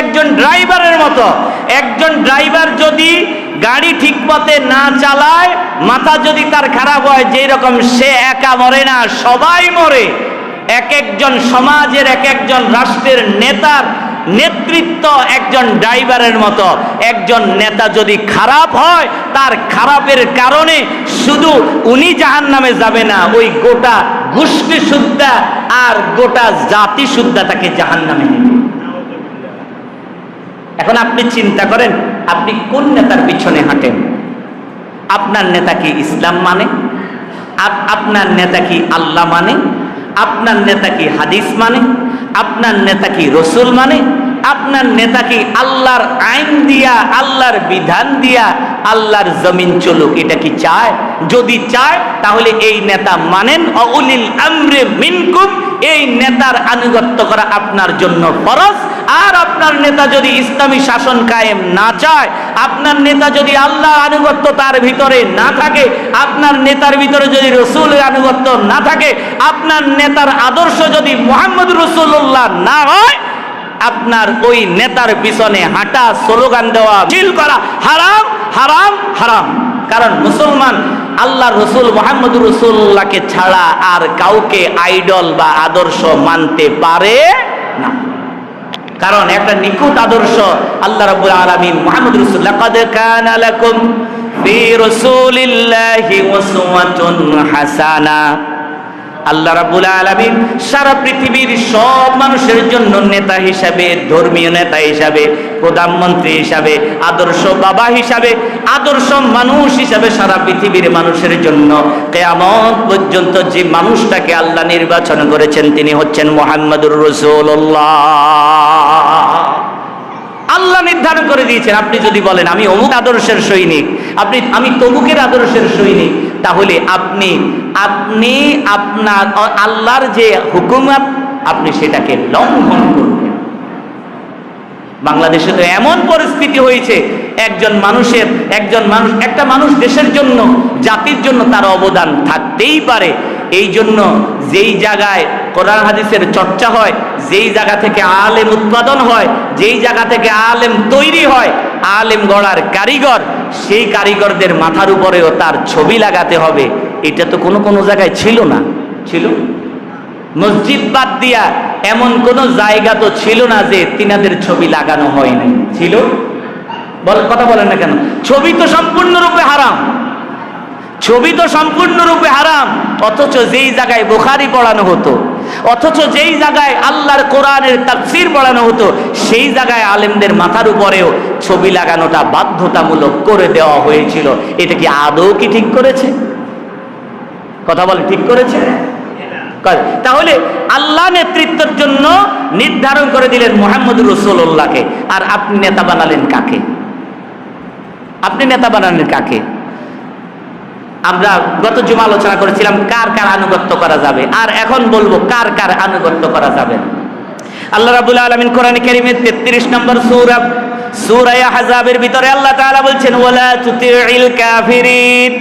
একজন ড্রাইভারের মতো। একজন ড্রাইভার যদি গাড়ি ঠিক পথে না চালায়, মাথা যদি তার খারাপ হয়, যেই রকম সে একা মরে না, সবাই মরে। এক একজন সমাজের, এক একজন রাষ্ট্রের নেতার নেতৃত্ব একজন ড্রাইভারের মতো। একজন নেতা যদি খারাপ হয়, তার খারাপের কারণে শুধু উনি জাহান নামে যাবে না, ওই গোটা গোষ্ঠী শুদ্ধা আর গোটা জাতি শুদ্ধা তাকে জাহান নামে নেবে। এখন আপনি চিন্তা করেন, আপনি কোন নেতার পিছনে হাঁটেন? আপনার নেতা কি ইসলাম মানে? আপ- আপনার নেতা কি আল্লাহ মানে? আপনার নেতা কি হাদিস মানে? আপনার নেতা কি রসুল মানে? আপনার নেতা কি আল্লাহর আইন দিয়া, আল্লাহর বিধান দিয়া, আল্লাহর জমিন চলুক, এটা কি চায়? যদি চায়, তাহলে এই নেতা মানেন, অউলিল আমরে মিনকুম এই নেতার আনুগত্য করা আপনার জন্য ফরজ আর আপনার নেতা যদি ইসলামী শাসন কায়েম না চায়, আপনার নেতা যদি আল্লাহ আনুগত্য তার ভিতরে না থাকে, আপনার নেতার ভিতরে যদি রসুল আনুগত্য না থাকে, আপনার নেতার আদর্শ যদি মোহাম্মদ রসুল্লাহ না হয়, আপনার ওই নেতার পিছনে হাঁটা, স্লোগান দেওয়া মিছিল করা হারাম হারাম হারাম। কারণ মুসলমান আল্লাহ রসুল মোহাম্মদ রসুল্লাহকে ছাড়া আর কাউকে আইডল বা আদর্শ মানতে পারে কারণ একটা নিখুঁত আদর্শ আল্লাহ রাব্বুল আলামিন মুহাম্মদ রাসূলুল্লাহ লাকাদ কানা লাকুম ফি রাসূলিল্লাহি উসওয়াতুন হাসানা। আল্লাহ রাবুল আলমিন সারা পৃথিবীর সব মানুষের জন্য নেতা হিসাবে, ধর্মীয় নেতা হিসাবে, প্রধানমন্ত্রী হিসাবে, আদর্শ বাবা হিসাবে, আদর্শ মানুষ হিসাবে সারা পৃথিবীর মানুষের জন্য কেয়ামত পর্যন্ত যে মানুষটাকে আল্লাহ নির্বাচন করেছেন তিনি হচ্ছেন মোহাম্মদুর রসুল্লাহ আল্লাহ নির্ধারণ করে দিয়েছেন। আপনি যদি বলেন, আমি অমুক আদর্শের সৈনিক, আপনি, আমি তমুকের আদর্শের সৈনিক, তাহলে আপনি আপনি আপনার আল্লাহর যে হুকুমত আপনি সেটাকে লঙ্ঘন করবেন। বাংলাদেশে তো এমন পরিস্থিতি হয়েছে, একজন মানুষের, একজন মানুষ, একটা মানুষ দেশের জন্য, জাতির জন্য তার অবদান থাকতেই পারে। এই জন্য যেই জায়গায় কোরআন হাদিসের চর্চা হয়, যেই জায়গা থেকে আলেম উৎপাদন হয়, যেই জায়গা থেকে আলেম তৈরি হয়, আলেম গড়ার কারিগর, সেই কারিগরদের মাথার উপরেও তার ছবি লাগাতে হবে। এটা তো কোনো কোনো জায়গায় ছিল না। ছিল? মসজিদ বাদ দিয়া এমন কোন জায়গা তো ছিল না যে তিনাদের ছবি লাগানো হয়নি। ছিল? বল, কথা বলেন না কেন? ছবি তো সম্পূর্ণরূপে হারাম। ছবি তো সম্পূর্ণরূপে হারাম। অথচ যেই জায়গায় বুখারি পড়ানো হতো, অথচ যেই জায়গায় আল্লাহর কোরআনের তাফসির পড়ানো হতো, সেই জায়গায় আলেমদের মাথার উপরেও ছবি লাগানোটা বাধ্যতামূলক করে দেওয়া হয়েছিল। এটা কি আদৌ কি ঠিক করেছে? কথা বলে ঠিক করেছে? তাহলে আল্লাহ নেতৃত্বের জন্য নির্ধারণ করে দিলেন মোহাম্মদ রসুল্লাহকে আর আপনি নেতা বানালেন কাকে? আপনি নেতা বানালেন কাকে? আমরা গত জুমা আলোচনা করেছিলাম, কার কার আনুগত্য করা যাবে? আর এখন বলব, কার কার আনুগত্য করা যাবে আল্লাহ রাবুল আলমিন কোরআন কারিমের তেত্রিশ নম্বর সূরা সূরা হাজাবের ভিতরে আল্লাহ তাআলা বলছেন, ওয়ালা তুতিউল কাফিরিন।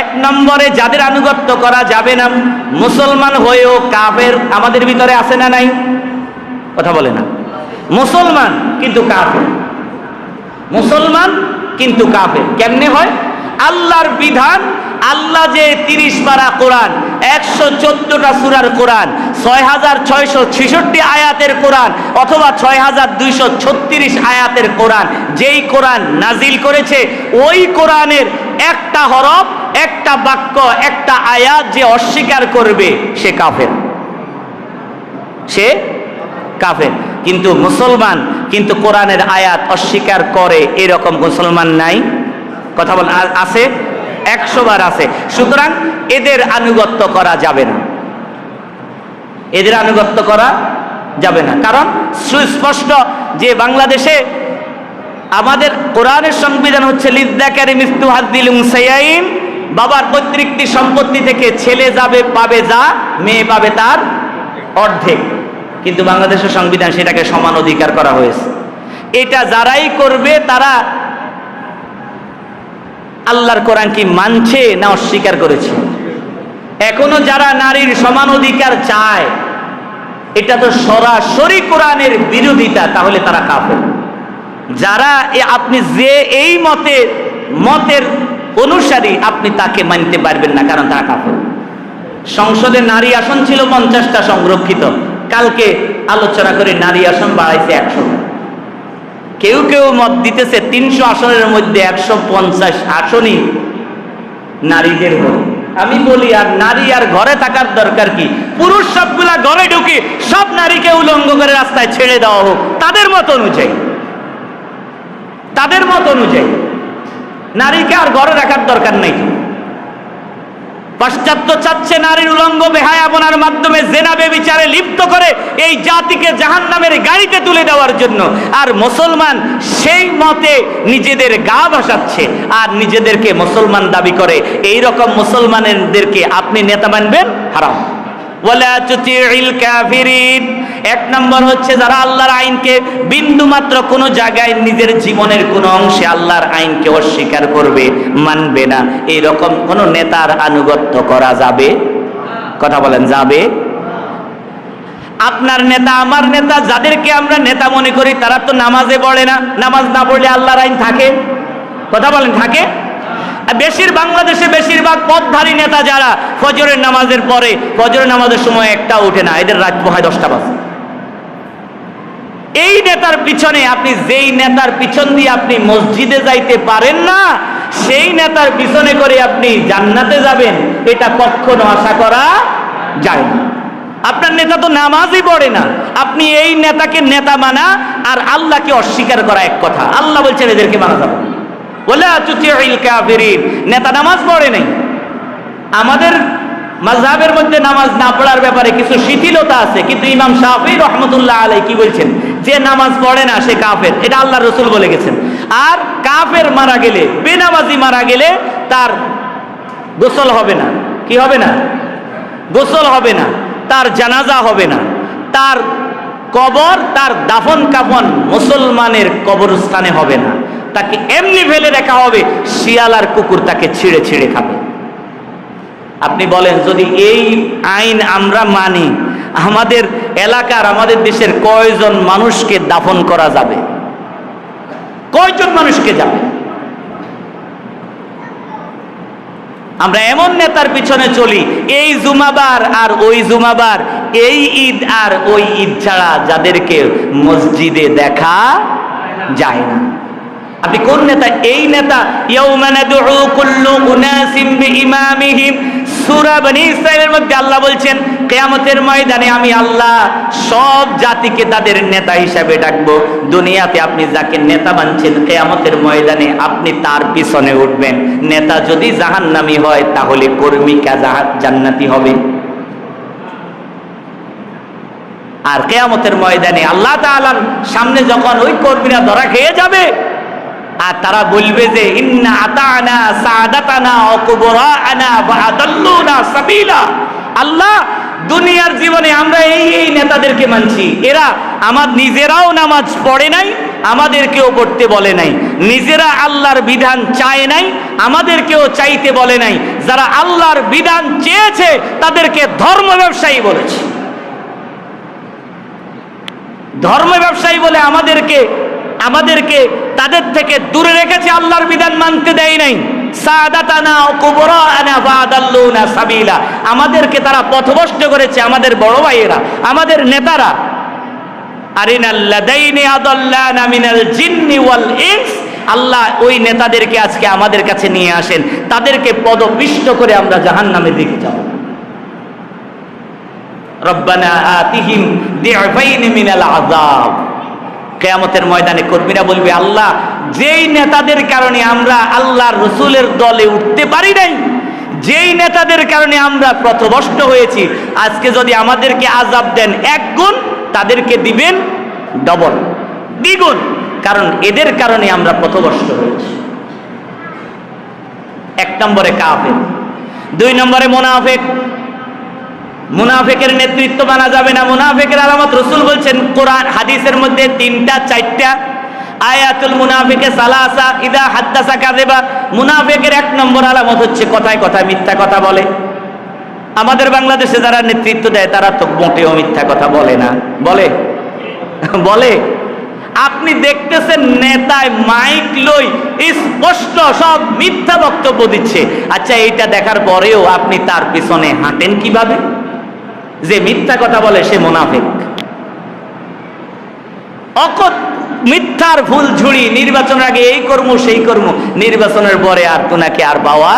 এক নম্বরে যাদের আনুগত্য করা যাবে না, মুসলমান হয়েও কাফের আমাদের ভিতরে আছে না নাই? কথা বলে না। মুসলমান কিন্তু কাফের। মুসলমান কিন্তু কাফের। কেমনে হয়? আল্লাহর বিধান, আল্লাহ যে তিরিশ পারা কোরআন, একশো চোদ্দটা সুরার কোরআন, ছয় হাজার ছয়শো ছেষট্টি আয়াতের কোরআন, অথবা ছয় হাজার দুইশো ছত্রিশ আয়াতের কোরআন, যেই কোরআন নাজিল করেছে, ওই কোরআনের একটা হরফ, একটা বাক্য, একটা আয়াত যে অস্বীকার করবে, সে কাফের। সে কাফের। কিন্তু মুসলমান, কিন্তু কোরআনের আয়াত অস্বীকার করে, এরকম মুসলমান নাই। কথা বল আছে? একশো বার আছে। সুতরাং এদের আনুগত্য করা যাবে না। এদের আনুগত্য করা যাবে না। কারণ সুস্পষ্ট যে বাংলাদেশে আমাদের কোরআনের সংবিধান হচ্ছে, লিদ্দাকারি মিস্তু হাদ্দিল উনসাইয়াইন বাবার পৈতৃকটি সম্পত্তি থেকে ছেলে যাবে, পাবে যা, মেয়ে পাবে তার অর্ধেক। কিন্তু বাংলাদেশের সংবিধান সেটাকে সমান অধিকার করা হয়েছে। এটা যারাই করবে, তারা আল্লাহর কোরআন কি মানছে না অস্বীকার করেছে? এখনও যারা নারীর সমান অধিকার চায়, এটা তো সরাসরি কোরআনের বিরোধিতা, তাহলে তারা কাফের। যারা আপনি যে এই মতের মতের অনুসারী, আপনি তাকে মানতে পারবেন না, কারণ তারা কাফের। সংসদে নারী আসন ছিল পঞ্চাশটা সংরক্ষিত। কালকে আলোচনা করে নারী আসন বাড়াইছে একশো কেউ কেউ মত দিতেছে তিনশো আসনের মধ্যে একশো পঞ্চাশ আসনই নারীদের আমি বলি, আর নারী আর ঘরে থাকার দরকার কি? পুরুষ সবগুলা ঘরে ঢুকে সব নারীকে উলঙ্গ করে রাস্তায় ছেড়ে দেওয়া হোক। তাদের মত অনুযায়ী। তাদের মত অনুযায়ী। নারীকে আর ঘরে রাখার দরকার নেই। পাশ্চাত্য চাচ্ছে নারীর উলঙ্গ বেহায়াপনার মাধ্যমে জেনাবে বিচারে লিপ্ত করে এই জাতিকে জাহান নামের গাড়িতে তুলে দেওয়ার জন্য। আর মুসলমান সেই মতে নিজেদের গা ভাসাচ্ছে আর নিজেদেরকে মুসলমান দাবি করে। এই রকম মুসলমানদেরকে আপনি নেতা মানবেন? হারাম। এক নম্বর হচ্ছে যারা আল্লাহর আইনকে বিন্দু মাত্র কোনো জায়গায় নিজের জীবনের কোনো অংশে আল্লাহর আইনকে অস্বীকার করবে, মানবে না এই রকম কোন নেতার আনুগত্য করা যাবে? কথা বলেন, যাবে? আপনার নেতা, আমার নেতা, যাদেরকে আমরা নেতা মনে করি, তারা তো নামাজে পড়ে না। নামাজ না পড়লে আল্লাহর আইন থাকে? কথা বলেন, থাকে? বেশির বাংলাদেশে বেশিরভাগ পথধারী নেতা যারা ফজরের নামাজের পরে, ফজরের নামাজের সময় একটা ওঠে না, এদের রাত হয় দশটা বাজে। এই নেতার পিছনে আপনি যেই নেতার পিছন দিয়ে আপনি মসজিদে যাইতে পারেন না, সেই নেতার পিছনে করে আপনি জান্নাতে যাবেন, এটা কখনো আশা করা যায় না। আপনার নেতা তো নামাজই পড়ে না, আপনি এই নেতাকে নেতা মানা আর আল্লাহকে অস্বীকার করা এক কথা। আল্লাহ বলছেন এদেরকে মানা যাবে নেতা নামাজ পড়ে নাই। আমাদের মাযহাবের মধ্যে নামাজ না পড়ার ব্যাপারে কিছু শিথিলতা আছে, কিন্তু ইমাম শাফি রহমতুল্লাহ আলাই কি বলছেন, যে নামাজ পড়ে না, সে কাফের। এটা আল্লাহ রসুল বলে গেছেন। আর কাফের মারা গেলে, বেনামাজি মারা গেলে তার গোসল হবে না। কি হবে না? গোসল হবে না। তার জানাজা হবে না। তার কবর, তার দাফন কাফন মুসলমানের কবরস্থানে হবে না। তাকে এমনি ফেলে রাখা হবে, শিয়াল আর কুকুর তাকে ছিঁড়ে ছিঁড়ে খাবে। আপনি বলেন, যদি এই আইন আমরা মানি, আমাদের এলাকার, আমাদের দেশের কয়জন মানুষকে দাফন করা যাবে? কয়জন মানুষকে যাবে? আমরা এমন নেতার পিছনে চলি, এই জুমাবার আর ওই জুমাবার, এই ঈদ আর ওই ঈদ ছাড়া যাদেরকে মসজিদে দেখা যায় না। আপনি কোন নেতা? এই নেতা মধ্যে আল্লাহ বলছেন, কিয়ামতের ময়দানে আমি আল্লাহ সব জাতিকে তাদের নেতা হিসাবে ডাকবো। দুনিয়াতে আপনি যাকে নেতা মানছেন, কিয়ামতের ময়দানে আপনি তার পিছনে উঠবেন। নেতা যদি জাহান্নামী হয়, তাহলে কর্মীকা জান্নাতি হবে। আর কেয়ামতের ময়দানে আল্লাহ তাআলার সামনে যখন ওই কর্মীরা ধরা খেয়ে যাবে আর তারা বলবে যে আল্লাহ, দুনিয়ার জীবনে আমরা এই এই নেতাদেরকে মানছি। এরা আমার নিজেরাও নামাজ পড়ে নাই, আমাদেরকেও পড়তে বলে নাই। নিজেরা আল্লাহর বিধান চায় নাই, আমাদেরকেও চাইতে বলে নাই। যারা আল্লাহর বিধান চেয়েছে, তাদেরকে ধর্ম ব্যবসায়ী বলেছে। ধর্ম ব্যবসায়ী বলে আমাদেরকে আমাদেরকে তাদের থেকে দূরে রেখেছে আল্লাহর বিধান মানতে দেয় নাই। আমাদেরকে তারা পথভ্রষ্ট করেছে আমাদের বড় ভাইয়েরা, আমাদের নেতারা। আল্লাহ ওই নেতাদেরকে আজকে আমাদের কাছে নিয়ে আসেন। তাদেরকে পদপিষ্ট করে আমরা জাহান্নামের দিকে যাব। রব্বানা আতিহিম দি'ফাইন মিনাল আযাব। কেয়ামতের ময়দানে কর্মীরা বলবে, আল্লাহ, যেই নেতাদের কারণে আমরা আল্লাহর রসুলের দলে উঠতে পারি নাই, যেই নেতাদের কারণে আমরা প্রথভষ্ট হয়েছি, আজকে যদি আমাদেরকে আজাব দেন এক গুণ, তাদেরকে দিবেন ডবল, দ্বিগুণ, কারণ এদের কারণে আমরা পথভষ্ট হয়েছি। এক নম্বরে কাফের, দুই নম্বরে মোনাফেক মুনাফেকের নেতৃত্ব মানা যাবে না। মুনাফেকের আলামত রসুল বলছেন, কোরআন, হাদিসের মধ্যে তিনটা, চারটা আয়াতুল মুনাফিকে সালাসা, ইদা হাদ্দাসা কাযিবা। মুনাফেকের এক নম্বর আলামত হচ্ছে কথায় কথায় মিথ্যা কথা বলে। আমাদের বাংলাদেশে যারা নেতৃত্ব দেয়, তারা তো মোটেও মিথ্যা কথা বলে না। বলে? বলে? আপনি দেখতেছেন নেতায় মাইক লই স্পষ্ট সব মিথ্যা বক্তব্য দিচ্ছে। আচ্ছা এইটা দেখার পরেও আপনি তার পিছনে হাঁটেন কীভাবে? যে মিথ্যা কথা বলে সে মোনাফেক। অকত মিথ্যার ফুল ঝুড়ি, নির্বাচনের আগে এই কর্ম, সেই কর্ম। নির্বাচনের পরে আর তোনাকে আর পাওয়া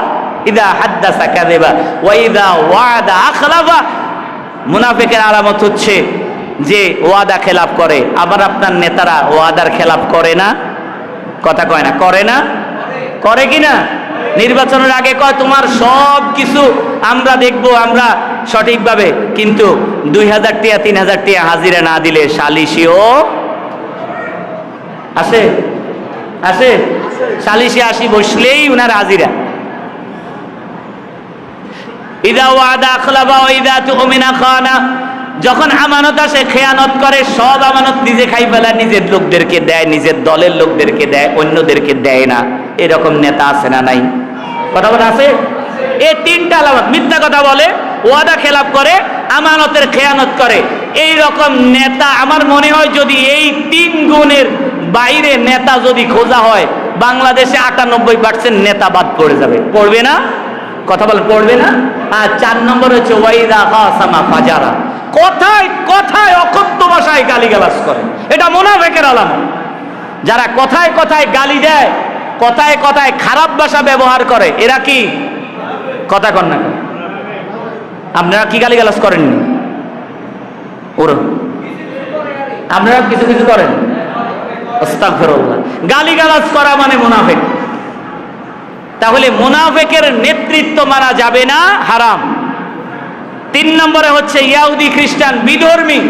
ইদা হাদ্দাসা কাদেবা ওয়াইদা ওয়াদা আখলাফা। মুনাফেকের আলামত হচ্ছে যে ওয়াদা খেলাপ করে। আবার আপনার নেতারা ওয়াদার খেলাপ করে না? কথা কয় না, করে না? করে কি না? নির্বাচনের আগে কয়, তোমার সব কিছু আমরা দেখব, আমরা সঠিকভাবে, কিন্তু দুই হাজার টিয়া, তিন হাজার টিয়া হাজিরা না দিলে সালিশিও আছে? আছে? সালিশে আসি বসলেই উনার হাজিরা। ইদা ওয়াদা আখলাবা ইদা তুমিনা খানা। যখন আমানত আসে, খেয়ানত করে, সব আমানত নিজে খাই ফেলা, নিজের লোকদেরকে দেয়, নিজের দলের লোকদেরকে দেয়, অন্যদেরকে দেয় না। এরকম নেতা আছে না নাই? কথা বলা আছে? এই তিনটা আলামত, মিথ্যা কথা বলে ওয়াদা খেলাপ করে, আমানতের খেয়ানত করে। এই রকম নেতা আমার মনে হয় যদি এই তিন গুণের বাইরে নেতা যদি খোঁজা হয়, বাংলাদেশে আটানব্বই পার্সেন্ট নেতা বাদ পড়ে যাবে। পড়বে না? কথা বলে পড়বে না? আর চার নম্বর হচ্ছে, ওয়াইদা হাসামা ফাজারা। কথায় কথায় অকথ্য ভাষায় গালিগালাজ করে। এটা মোনাফেকের আলামত। যারা কথায় কথায় গালি দেয়, কথায় কথায় খারাপ ভাষা ব্যবহার করে, এরা কি? কথা কন না কেন? আপনারা কি গালিগালাজ করেননি? ওরা আপনারা কিছু কিছু করেন? গালিগালাজ করা মানে মুনাফেক। তাহলে মুনাফেকের নেতৃত্ব মানা যাবে না? হারাম। তিন নম্বরে হচ্ছে ইয়াহুদি খ্রিস্টান বিধর্মী।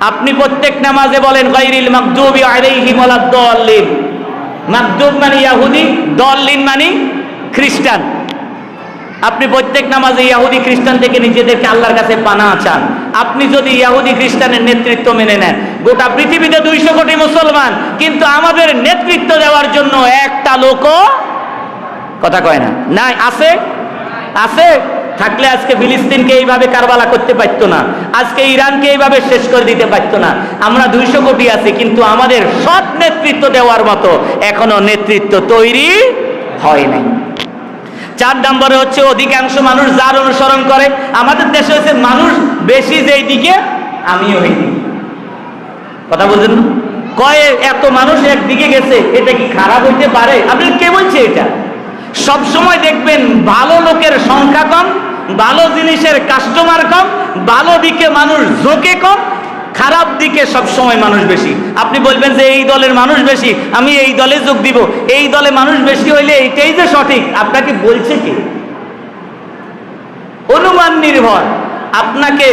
আপনি প্রত্যেক নামাজে বলেন গাইরিল মাকদুবি আলাইহিম ওয়ালাদ-দাল্লিন। মাকদুব মানে ইয়াহুদি, দল্লিন মানে খ্রিস্টান। আপনি প্রত্যেক নামাজে ইয়াহুদি খ্রিস্টান থেকে নিজেদেরকে আল্লাহর কাছে পানা চান। আপনি যদি ইয়াহুদি খ্রিস্টানের নেতৃত্ব মেনে নেন, গোটা পৃথিবীতে দুইশো কোটি মুসলমান, কিন্তু আমাদের নেতৃত্ব দেওয়ার জন্য একটা লোকও কথা কয় না। নাই, আছে? আছে? থাকলে আজকে ফিলিস্তিনকে এইভাবে কারবালা করতে পারতো না। আজকে ইরানকে এইভাবে শেষ করে দিতে পারতো না। আমরা দুইশো কোটি আছি, কিন্তু আমাদের সৎ নেতৃত্ব দেওয়ার মতো এখনও নেতৃত্ব তৈরি হয় নাই। চার নম্বরে হচ্ছে অধিকাংশ মানুষ যার অনুসরণ করে, আমাদের দেশে হচ্ছে মানুষ বেশি যেই দিকে, আমিও এই কথা বলছেন? কয়ে এত মানুষ একদিকে গেছে, এটা কি খারাপ হইতে পারে? আপনি কে বলছে এটা? সব সময় দেখবেন ভালো লোকের সংখ্যা কম, ভালো জিনিসের কাস্টমার কম, ভালো দিকে মানুষ ঝোঁকে কম খারাপ দিকে সব সময় মানুষ বেশি। আপনি বলবেন যে এই দলের মানুষ বেশি, আমি এই দলে যোগ দিব। এই দলে মানুষ বেশি হইলে এইটাই যে সঠিক আপনাকে বলছে কি? অনুমান নির্ভর। আপনাকে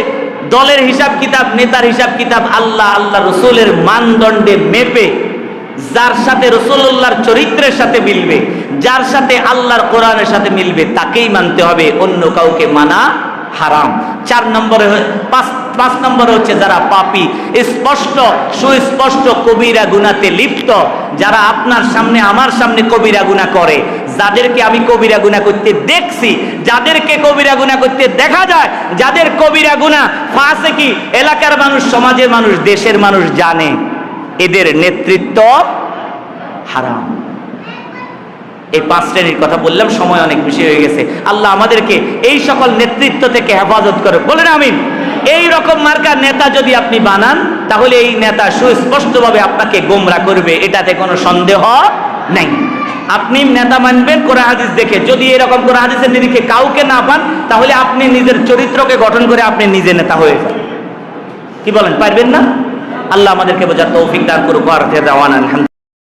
দলের হিসাব কিতাব, নেতার হিসাব কিতাব, আল্লাহ আল্লাহ রসুলের মানদণ্ডে মেপে যার সাথে রসুল্লাহর চরিত্রের সাথে মিলবে, যার সাথে আল্লাহর কোরআনের সাথে মিলবে, তাকেই মানতে হবে, অন্য কাউকে মানা হারাম। চার নম্বরে পাঁচ পাঁচ নম্বর হচ্ছে যারা পাপি। স্পষ্ট, সুস্পষ্ট কবিরা গুনাতে লিপ্ত। যারা আপনার সামনে, আমার সামনে কবিরা গুনাহ করে, যাদেরকে আমি কবিরা গুনাহ করতে দেখছি, যাদেরকে কবিরা গুনাহ করতে দেখা যায়, যাদের কবিরা গুনাহ ফাঁসে কি? এলাকার মানুষ, সমাজের মানুষ, দেশের মানুষ জানে। এদের নেতৃত্ব হারাম। এই পাঁচ শ্রেণির কথা বললাম, সময় অনেক বেশি হয়ে গেছে। আল্লাহ আমাদেরকে এই সকল নেতৃত্ব থেকে হেফাজত করে বলেন আমিন। এই রকম মার্কার নেতা যদি আপনি বানান, তাহলে এই নেতা সুস্পষ্টভাবে আপনাকে গোমরা করবে। এটাতে কোনো সন্দেহ নাই। আপনি নেতা মানবেন, কোরআন হাদিস দেখে। যদি এরকম কোরআন হাদিসের নিরিখে কাউকে না পান, তাহলে আপনি নিজের চরিত্রকে গঠন করে আপনি নিজে নেতা হয়ে যান। কি বলেন, পারবেন না? আল্লাহ আমাদেরকে বোঝার তৌফিক দান করুক। আর দেওয়ান আলহামদুলিল্লাহ।